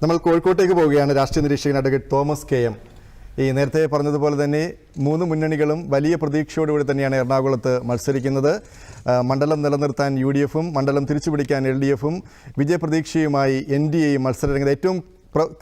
നമ്മൾ കോഴിക്കോട്ടേക്ക് പോവുകയാണ്. രാഷ്ട്രീയ നിരീക്ഷകൻ അഡ്വക്കേറ്റ് തോമസ് കെ എം. ഈ നേരത്തെ പറഞ്ഞതുപോലെ തന്നെ മൂന്ന് മുന്നണികളും വലിയ പ്രതീക്ഷയോടുകൂടി തന്നെയാണ് എറണാകുളത്ത് മത്സരിക്കുന്നത്. മണ്ഡലം നിലനിർത്താൻ യു ഡി എഫും മണ്ഡലം തിരിച്ചുപിടിക്കാൻ എൽ ഡി എഫും വിജയപ്രതീക്ഷയുമായി എൻ ഡി എയും മത്സരരംഗത്ത് ഏറ്റവും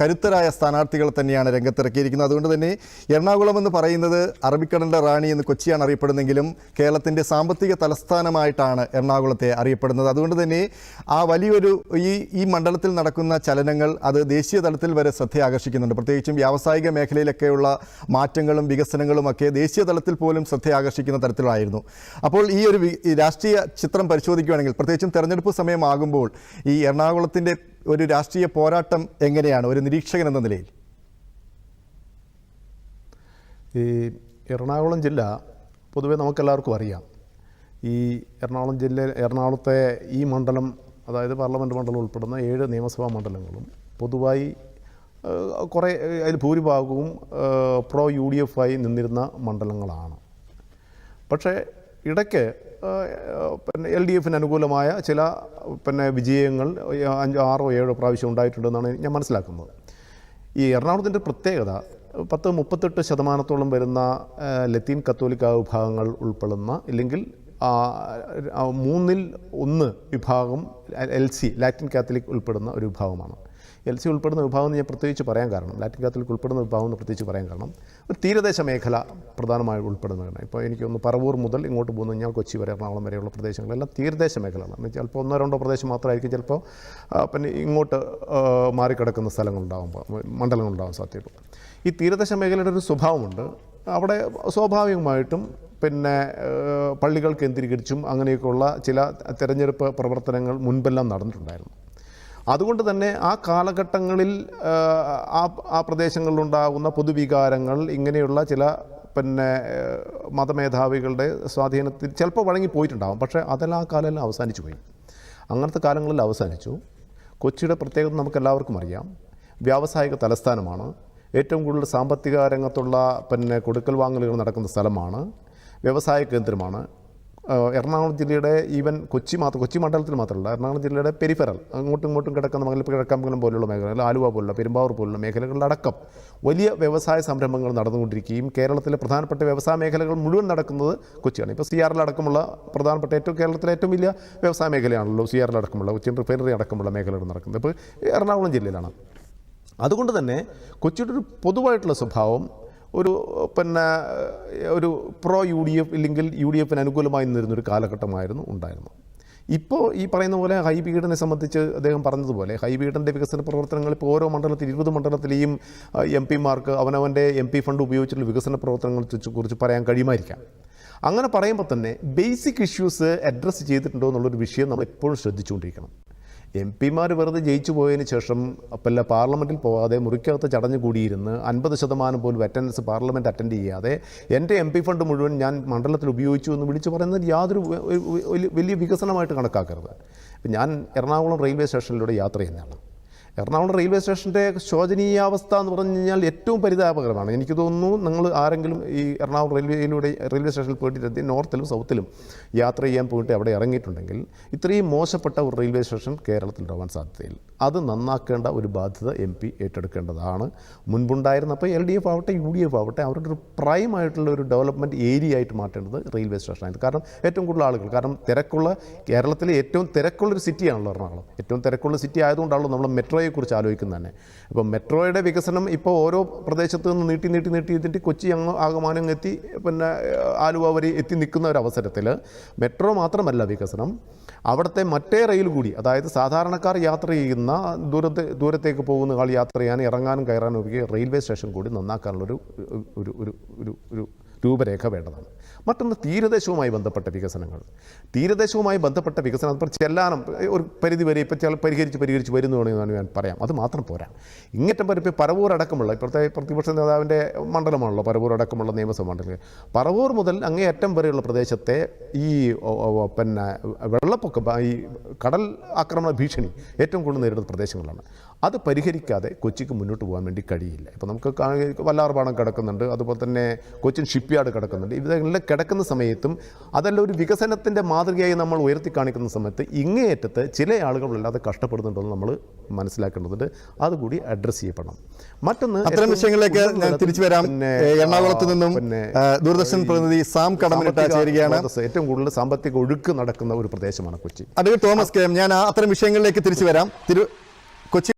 കരുത്തരായ സ്ഥാനാർത്ഥികൾ തന്നെയാണ് രംഗത്തിറക്കിയിരിക്കുന്നത്. അതുകൊണ്ട് തന്നെ എറണാകുളം എന്ന് പറയുന്നത് അറബിക്കടലിന്റെ റാണി എന്ന് കൊച്ചിയാണ് അറിയപ്പെടുന്നെങ്കിലും കേരളത്തിന്റെ സാമ്പത്തിക തലസ്ഥാനമായിട്ടാണ് എറണാകുളത്തെ അറിയപ്പെടുന്നത്. അതുകൊണ്ട് തന്നെ ആ വലിയൊരു ഈ ഈ മണ്ഡലത്തിൽ നടക്കുന്ന ചലനങ്ങൾ അത് ദേശീയ തലത്തിൽ വരെ ശ്രദ്ധ ആകർഷിക്കുന്നുണ്ട്. പ്രത്യേകിച്ചും വ്യാവസായിക മേഖലയിലൊക്കെയുള്ള മാറ്റങ്ങളും വികസനങ്ങളും ഒക്കെ ദേശീയ തലത്തിൽ പോലും ശ്രദ്ധ ആകർഷിക്കുന്ന തരത്തിലായിരുന്നു. അപ്പോൾ ഈ ഒരു രാഷ്ട്രീയ ചിത്രം പരിശോധിക്കുകയാണെങ്കിൽ പ്രത്യേകിച്ചും തെരഞ്ഞെടുപ്പ് സമയമാകുമ്പോൾ ഈ എറണാകുളത്തിന്റെ ഒരു രാഷ്ട്രീയ പോരാട്ടം എങ്ങനെയാണ്? ഒരു നിരീക്ഷകൻ എന്ന നിലയിൽ. ഈ എറണാകുളം ജില്ല പൊതുവേ നമുക്കെല്ലാവർക്കും അറിയാം. ഈ എറണാകുളം ജില്ല എറണാകുളത്തെ ഈ മണ്ഡലം അതായത് പാർലമെന്റ് മണ്ഡലം ഉൾപ്പെടുന്ന ഏഴ് നിയമസഭാ മണ്ഡലങ്ങളും പൊതുവായി കുറേ അതിൽ ഭൂരിഭാഗവും പ്രോ യു ഡി എഫ് ആയി നിന്നിരുന്ന മണ്ഡലങ്ങളാണ്. പക്ഷേ ഇടയ്ക്ക് പിന്നെ എൽ ഡി എഫിന് അനുകൂലമായ ചില പിന്നെ വിജയങ്ങൾ അഞ്ചോ ആറോ ഏഴോ പ്രാവശ്യം ഉണ്ടായിട്ടുണ്ടെന്നാണ് ഞാൻ മനസ്സിലാക്കുന്നത്. ഈ എറണാകുളത്തിന്റെ പ്രത്യേകത പത്ത് മുപ്പത്തെട്ട് ശതമാനത്തോളം വരുന്ന ലത്തീൻ കത്തോലിക്ക വിഭാഗങ്ങൾ ഉൾപ്പെടുന്ന ഇല്ലെങ്കിൽ മൂന്നിൽ ഒന്ന് വിഭാഗം എൽ സി ലാറ്റിൻ കാത്തലിക് ഉൾപ്പെടുന്ന ഒരു വിഭാഗമാണ്. എൽ സി ഉൾപ്പെടുന്ന വിഭാഗം എന്ന് ഞാൻ പ്രത്യേകിച്ച് പറയാൻ കാരണം ലാറ്റിൻ കാത്തലിക് ഉൾപ്പെടുന്ന വിഭാഗം എന്ന് പ്രത്യേകിച്ച് പറയാൻ കാരണം ഒരു തീരദേശ മേഖല പ്രധാനമായി ഉൾപ്പെടുന്നതാണ്. ഇപ്പോൾ എനിക്കൊന്ന് പറവൂർ മുതൽ ഇങ്ങോട്ട് പോകുന്ന കഴിഞ്ഞാൽ കൊച്ചി വരെ എറണാകുളം വരെയുള്ള പ്രദേശങ്ങളെല്ലാം തീരദേശ മേഖലകളാണ്. ചിലപ്പോൾ ഒന്നോ രണ്ടോ പ്രദേശം മാത്രമായിരിക്കും ചിലപ്പോൾ പിന്നെ ഇങ്ങോട്ട് മാറിക്കിടക്കുന്ന സ്ഥലങ്ങളുണ്ടാകുമ്പോൾ മണ്ഡലങ്ങളുണ്ടാകാൻ സാധ്യതയുള്ളൂ. ഈ തീരദേശ മേഖലയുടെ ഒരു സ്വഭാവമുണ്ട്. അവിടെ സ്വാഭാവികമായിട്ടും പിന്നെ പള്ളികൾ കേന്ദ്രീകരിച്ചും അങ്ങനെയൊക്കെയുള്ള ചില തിരഞ്ഞെടുപ്പ് പ്രവർത്തനങ്ങൾ മുൻപെല്ലാം നടന്നിട്ടുണ്ടായിരുന്നു. അതുകൊണ്ട് തന്നെ ആ കാലഘട്ടങ്ങളിൽ ആ ആ പ്രദേശങ്ങളിലുണ്ടാകുന്ന പൊതുവികാരങ്ങൾ ഇങ്ങനെയുള്ള ചില പിന്നെ മതമേധാവികളുടെ സ്വാധീനത്തിൽ ചിലപ്പോൾ വഴങ്ങി പോയിട്ടുണ്ടാകും പക്ഷേ അതെല്ലാം ആ കാലമെല്ലാം അവസാനിച്ചു പോയി. അങ്ങനത്തെ കാലങ്ങളിൽ അവസാനിച്ചു. കൊച്ചിയുടെ പ്രത്യേകത നമുക്ക് എല്ലാവർക്കും അറിയാം. വ്യാവസായിക തലസ്ഥാനമാണ്. ഏറ്റവും കൂടുതൽ സാമ്പത്തിക രംഗത്തുള്ള പിന്നെ കൊടുക്കൽ വാങ്ങലുകൾ നടക്കുന്ന സ്ഥലമാണ്. വ്യവസായ കേന്ദ്രമാണ്. എറണാകുളം ജില്ലയുടെ ഈവൻ കൊച്ചി മാത്രം കൊച്ചി മണ്ഡലത്തിൽ മാത്രമല്ല എറണാകുളം ജില്ലയുടെ പെരിഫറൽ അങ്ങോട്ടും ഇങ്ങോട്ടും കിടക്കുന്ന മംഗല കിഴക്കമ്പലം പോലുള്ള മേഖലകൾ ആലുവ പോലുള്ള പെരുമ്പാവൂർ പോലുള്ള മേഖലകളിലടക്കം വലിയ വ്യവസായ സംരംഭങ്ങൾ നടന്നുകൊണ്ടിരിക്കുകയും കേരളത്തിലെ പ്രധാനപ്പെട്ട വ്യവസായ മേഖലകൾ മുഴുവൻ നടക്കുന്നത് കൊച്ചിയാണ്. ഇപ്പോൾ സി ആറിലടക്കമുള്ള പ്രധാനപ്പെട്ട ഏറ്റവും കേരളത്തിലെ ഏറ്റവും വലിയ വ്യവസായ മേഖലയാണല്ലോ സി ആറിലടക്കമുള്ള കൊച്ചിൻ റിഫൈനറി അടക്കമുള്ള മേഖലകൾ നടക്കുന്നത്. ഇപ്പോൾ എറണാകുളം ജില്ലയിലാണ്. അതുകൊണ്ട് തന്നെ കൊച്ചിയുടെ ഒരു പൊതുവായിട്ടുള്ള സ്വഭാവം ഒരു പിന്നെ ഒരു പ്രോ യു ഡി എഫ് ഇല്ലെങ്കിൽ യു ഡി എഫിന് അനുകൂലമായി നിന്നിരുന്നൊരു കാലഘട്ടമായിരുന്നു ഉണ്ടായിരുന്നു ഇപ്പോൾ ഈ പറയുന്ന പോലെ ഹൈബീഡിനെ സംബന്ധിച്ച് അദ്ദേഹം പറഞ്ഞതുപോലെ ഹൈബീഡിന്റെ വികസന പ്രവർത്തനങ്ങൾ ഇപ്പോൾ ഓരോ മണ്ഡലത്തിൽ ഇരുപത് മണ്ഡലത്തിലെയും എം പിമാർക്ക് അവനവന്റെ എം പി ഫണ്ട് ഉപയോഗിച്ചുള്ള വികസന പ്രവർത്തനങ്ങളെ കുറിച്ച് പറയാൻ കഴിയുമായിരിക്കാം. അങ്ങനെ പറയുമ്പോൾ തന്നെ ബേസിക് ഇഷ്യൂസ് അഡ്രസ്സ് ചെയ്തിട്ടുണ്ടോ എന്നുള്ളൊരു വിഷയം നമ്മൾ എപ്പോഴും ശ്രദ്ധിച്ചുകൊണ്ടിരിക്കണം. എം പിമാർ വെറുതെ ജയിച്ചു പോയതിന് ശേഷം പല പാർലമെന്റിൽ പോകാതെ മുറിക്കകത്ത് ചടഞ്ഞു കൂടിയിരുന്ന് അൻപത് ശതമാനം പോലും അറ്റൻഡൻസ് പാർലമെന്റ് അറ്റൻഡ് ചെയ്യാതെ എന്റെ എം പി ഫണ്ട് മുഴുവൻ ഞാൻ മണ്ഡലത്തിൽ ഉപയോഗിച്ചു എന്ന് വിളിച്ചു പറയുന്നത് യാതൊരു വലിയ വികസനമായിട്ട് കണക്കാക്കരുത്. ഞാൻ എറണാകുളം റെയിൽവേ സ്റ്റേഷനിലൂടെ യാത്ര ചെയ്യുന്നതാണ്. എറണാകുളം റെയിൽവേ സ്റ്റേഷന്റെ ശോചനീയാവസ്ഥ എന്ന് പറഞ്ഞു കഴിഞ്ഞാൽ ഏറ്റവും പരിതാപകരമാണ്. എനിക്ക് തോന്നുന്നു നിങ്ങൾ ആരെങ്കിലും ഈ എറണാകുളം റെയിൽവേയിലൂടെ റെയിൽവേ സ്റ്റേഷനിൽ പോയിട്ട് നോർത്തിലും സൗത്തിലും യാത്ര ചെയ്യാൻ പോയിട്ട് അവിടെ ഇറങ്ങിയിട്ടുണ്ടെങ്കിൽ ഇത്രയും മോശപ്പെട്ട ഒരു റെയിൽവേ സ്റ്റേഷൻ കേരളത്തിലുണ്ടാവാൻ സാധ്യതയില്ല. അത് നന്നാക്കേണ്ട ഒരു ബാധ്യത എം പി ഏറ്റെടുക്കേണ്ടതാണ്. മുൻപുണ്ടായിരുന്നപ്പോൾ എൽ ഡി എഫ് ആവട്ടെ യു ഡി എഫ് ആവട്ടെ അവരുടെ ഒരു പ്രൈം ആയിട്ടുള്ള ഒരു ഡെവലപ്മെന്റ് ഏരിയ ആയിട്ട് മാറ്റേണ്ടത് റെയിൽവേ സ്റ്റേഷനായിരുന്നു. കാരണം ഏറ്റവും കൂടുതൽ ആളുകൾ കാരണം തിരക്കുള്ള കേരളത്തിലെ ഏറ്റവും തിരക്കുള്ളൊരു സിറ്റിയാണല്ലോ എറണാകുളം. ഏറ്റവും തിരക്കുള്ള സിറ്റി ആയതുകൊണ്ടാണല്ലോ നമ്മൾ മെട്രോയെക്കുറിച്ച് ആലോചിക്കുന്നത് തന്നെ. അപ്പം മെട്രോയുടെ വികസനം ഇപ്പോൾ ഓരോ പ്രദേശത്തു നിന്ന് നീട്ടി നീട്ടി നീട്ടി ഇതിന്റെ കൊച്ചി അങ്ങ് ആകമാനം എത്തി പിന്നെ ആലുവ വരെ എത്തി നിൽക്കുന്ന ഒരു അവസരത്തിൽ മെട്രോ മാത്രമല്ല വികസനം. അവിടുത്തെ മറ്റേ റെയിൽ കൂടി അതായത് സാധാരണക്കാർ യാത്ര ചെയ്യുന്ന ദൂരത്തെ ദൂരത്തേക്ക് പോകുന്ന ആൾ യാത്ര ചെയ്യാൻ ഇറങ്ങാനും കയറാനും ഒക്കെ റെയിൽവേ സ്റ്റേഷൻ കൂടി നന്നാക്കാനുള്ളൊരു ഒരു ഒരു ഒരു ഒരു രൂപരേഖ വേണ്ടതാണ്. മറ്റൊന്ന് തീരദേശവുമായി ബന്ധപ്പെട്ട വികസനങ്ങൾ. തീരദേശവുമായി ബന്ധപ്പെട്ട വികസനം അതിപ്പോൾ ചെല്ലാനം ഒരു പരിധി വരെ ഇപ്പോൾ ചില പരിഹരിച്ച് പരിഹരിച്ച് വരുന്നു വേണമെന്നാണ് ഞാൻ പറയാം. അത് മാത്രം പോരാ. ഇങ്ങറ്റം പരപ്പ് പരവൂർ അടക്കമുള്ള ഇപ്പോഴത്തെ പ്രതിപക്ഷ നേതാവിന്റെ മണ്ഡലമാണല്ലോ പരവൂർ അടക്കമുള്ള നിയമസഭ മണ്ഡലം പറവൂർ മുതൽ അങ്ങേയറ്റം വരെയുള്ള പ്രദേശത്തെ ഈ പിന്നെ വെള്ളപ്പൊക്കം ഈ കടൽ ആക്രമണ ഭീഷണി ഏറ്റവും കൂടുതൽ നേരിടുന്ന പ്രദേശങ്ങളാണ്. അത് പരിഹരിക്കാതെ കൊച്ചിക്ക് മുന്നോട്ട് പോകാൻ വേണ്ടി കഴിയില്ല. ഇപ്പോൾ നമുക്ക് വല്ലാർപാടം കിടക്കുന്നുണ്ട് അതുപോലെ തന്നെ കൊച്ചിൻ ഷിപ്പ്യാർഡ് കിടക്കുന്നുണ്ട്. ഇതെല്ലാം കിടക്കുന്ന സമയത്തും അതെല്ലാം ഒരു വികസനത്തിന്റെ മാതൃകയായി നമ്മൾ ഉയർത്തി കാണിക്കുന്ന സമയത്ത് ഇങ്ങേയറ്റത്ത് ചില ആളുകൾ വല്ലാതെ കഷ്ടപ്പെടുന്നുണ്ടെന്ന് നമ്മൾ മനസ്സിലാക്കേണ്ടതുണ്ട്. അതുകൂടി അഡ്രസ്സ് ചെയ്യപ്പെടണം. മറ്റൊന്ന് അത്തരം വിഷയങ്ങളിലേക്ക് ഞാൻ തിരിച്ചു വരാം. പിന്നെ, എറണാകുളത്ത് നിന്നും പിന്നെ ദൂരദർശൻ പ്രതിനിധി സാം കടമനിട്ട ചേരുകയാണ്. ഏറ്റവും കൂടുതൽ സാമ്പത്തിക ഒഴുക്ക് നടക്കുന്ന ഒരു പ്രദേശമാണ് Kochi. Advocate Thomas K M ഞാൻ അത്തരം വിഷയങ്ങളിലേക്ക് തിരിച്ചു വരാം. തിരു കൊച്ചി